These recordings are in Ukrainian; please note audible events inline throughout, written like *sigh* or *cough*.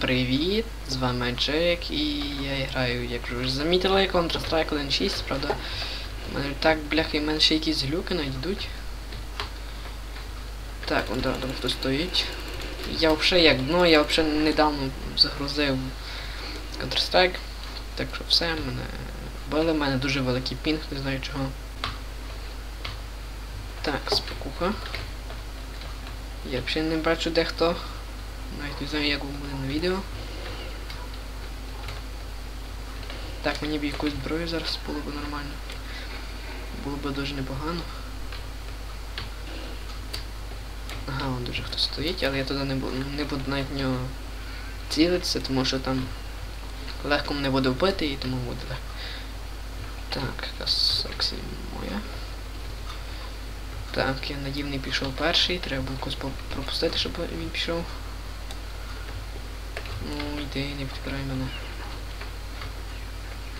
привіт! З вами Джек і я граю, як ви вже замітили, Counter-Strike 1.6, правда. У мене так, бляха, і мене ще якісь глюки навіть йдуть. Так, вон там, хтось стоїть. Я взагалі як дно, я взагалі недавно загрузив Counter-Strike. Так що все, мене вбили, в мене дуже великий пінг, не знаю чого. Так, спокуха. Я взагалі не бачу де хто. Навіть не знаю, як буде на відео. Так, мені б якусь зброю зараз було б нормально. Було б дуже непогано. Ага, вон дуже хтось стоїть, але я туди не буду, не буду навіть в нього цілитися, тому що там легко мене буде вбити і тому буде легко. Так, сексі моя. Так, я надівний пішов перший, треба якось пропустити, щоб він пішов. Ну, не підбирай мене.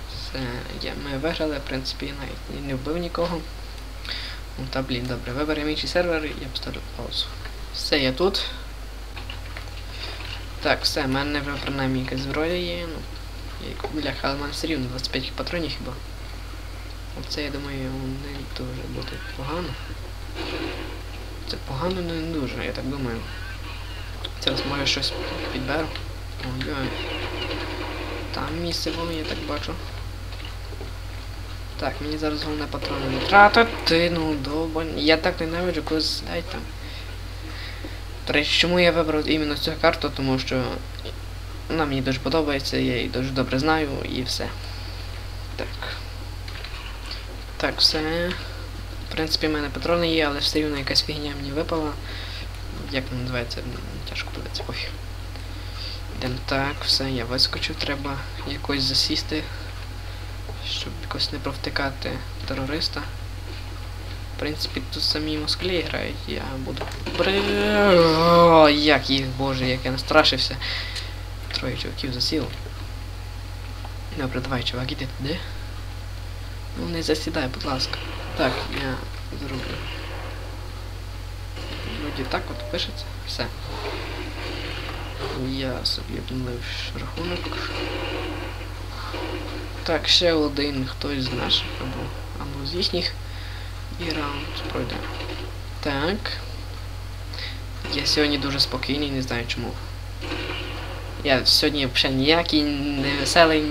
Все, я, ми виграли, в принципі, я навіть не вбив нікого. Ну та блін, добре, виберемо інший сервер і я поставлю паузу. Все, я тут. Так, все, в мене вже принаймні якась зброя є, ну. Як бляха, але в мене все рівно 25 патронів хіба. Оце, я думаю, не дуже буде погано. Це погано, але не дуже, я так думаю. Зараз може щось підберу. Ой-ой. Там місце було, я так бачу. Так, мені зараз головне патрони не тратити, ну довбань. Я так ненавиджу, коли сидять там. До речі, чому я вибрав іменно цю карту, тому що вона мені дуже подобається, я її дуже добре знаю і все. Так. Так, все. В принципі, в мене патрони є, але все рівно якась фігня мені випала. Як вона називається? Тяжко подивитися, пофіг. Йдемо так, все, я вискочив, треба якось засісти, щоб якось не провтикати терориста. В принципі, тут самі москалі грають, я буду... О, як їх, боже, як я настрашився. Троє чуваків засіло. Добре, давай, чувак, іди туди. Ну не засідай, будь ласка. Так, я зроблю. Вроді так от пишеться. Все. Я собі обновив рахунок. Так, ще один хтось з наших або, або з їхніх. І раунд пройде. Так. Я сьогодні дуже спокійний, не знаю чому. Я сьогодні взагалі ніякий не веселий,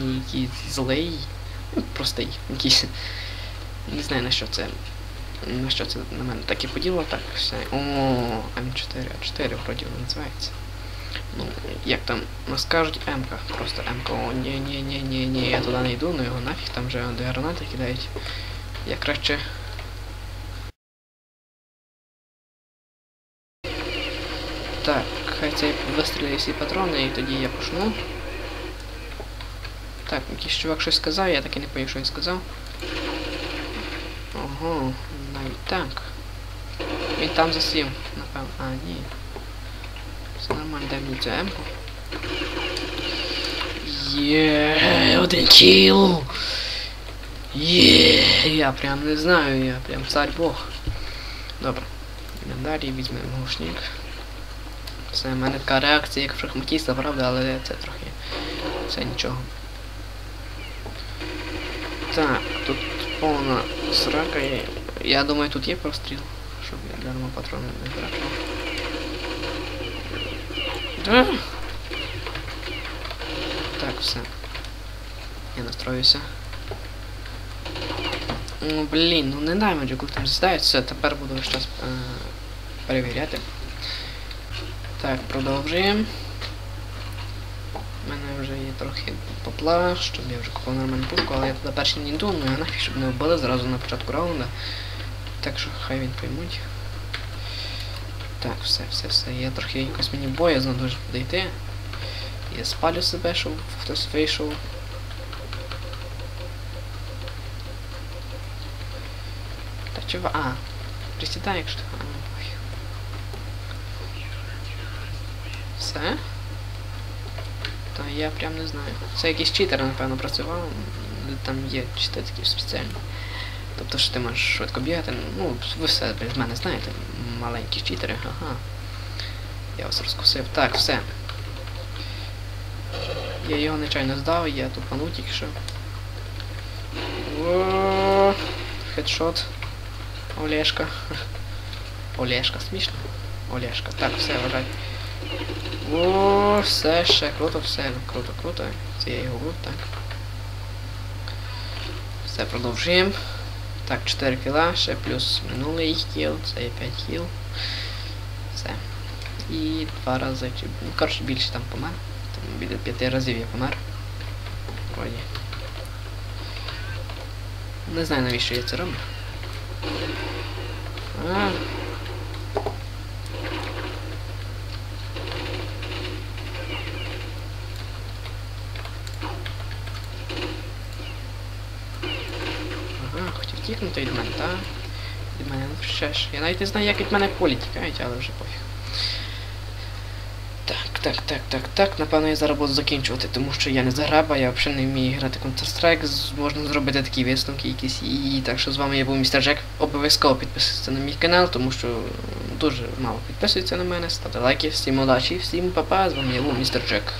ніякий злий. Ну, простий якийсь. Не знаю на що це. На що це на мене так і поділо, так все. О, М4, А4 вроді називається. Ну, як там нас кажуть М-ка, просто М-ка. О, ні, ні, ні, ні, ні, я туди не йду, ну його нафіг, там вже де гранати кидають. Я краще. Так, хай цей вистріляє всі патрони і тоді я почну. Так, якийсь чувак щось сказав, я так і не пам'ятаю, що він сказав. Ого, навіть так. Він там засів, напевно. А, ні. Все нормально, дай мені цю емку. Є, один кіл. Є, я прям не знаю, я прям царь бог. Добре. Йдемо далі, візьмемо глушник. Це в мене така реакція, як шахматіста, правда, але це трохи. Це нічого. Так, тут повна срака є. Я думаю, тут є простріл, щоб я дарма патрони не втрачав. Так, все. Я настроюся. Ну, блін, ну не дай мені там здають, все, тепер буду час е перевіряти. Так, продовжуємо. У мене вже є трохи попла, щоб я вже купив нормальну пушку, але я туди перший не йду, ну я нафіг, щоб не вбили зразу на початку раунда. Так що хай він поймуть. Так, все, все, все. Я трохи якось мені боязно дуже подійти. Я спалю себе, щоб хтось вийшов. Та чого? А, присідай, якщо. А. Все? Та я прям не знаю. Це якийсь читер, напевно, працював. Там є чити такі спеціальні. Тобто, що ти можеш швидко бігати. Ну, ви все без мене знаєте. Маленькі читери, ага. Я вас розкусив. Так, все. Я його нечайно здав, я тупанув тільки що. О, хедшот. Олешка. *laughs* Олешка, смішно. Олешка. Так, все, вважай. О, все ще круто, все круто, круто. Це я його так. Все, продовжуємо. Так, 4 кіла, ще плюс минулий кіл, це є 5 кіл. Все. І два рази, ну, коротше, більше там помер. Там біля 5 разів я помер. Вроді. Не знаю навіщо я це роблю. А. Тікнути від мене, так? Від мене, ну ще ж. Я навіть не знаю, як від мене полі тікають, але вже пофіг. Так, так, так, так, так. Напевно, я зараз буду закінчувати, тому що я не заграба, я взагалі не вмію грати Counter-Strike, можна зробити такі висновки якісь. І так що з вами я був містер Джек. Обов'язково підписуйтесь на мій канал, тому що дуже мало підписується на мене. Ставте лайки, всім удачі, всім па-па, з вами я був містер Джек.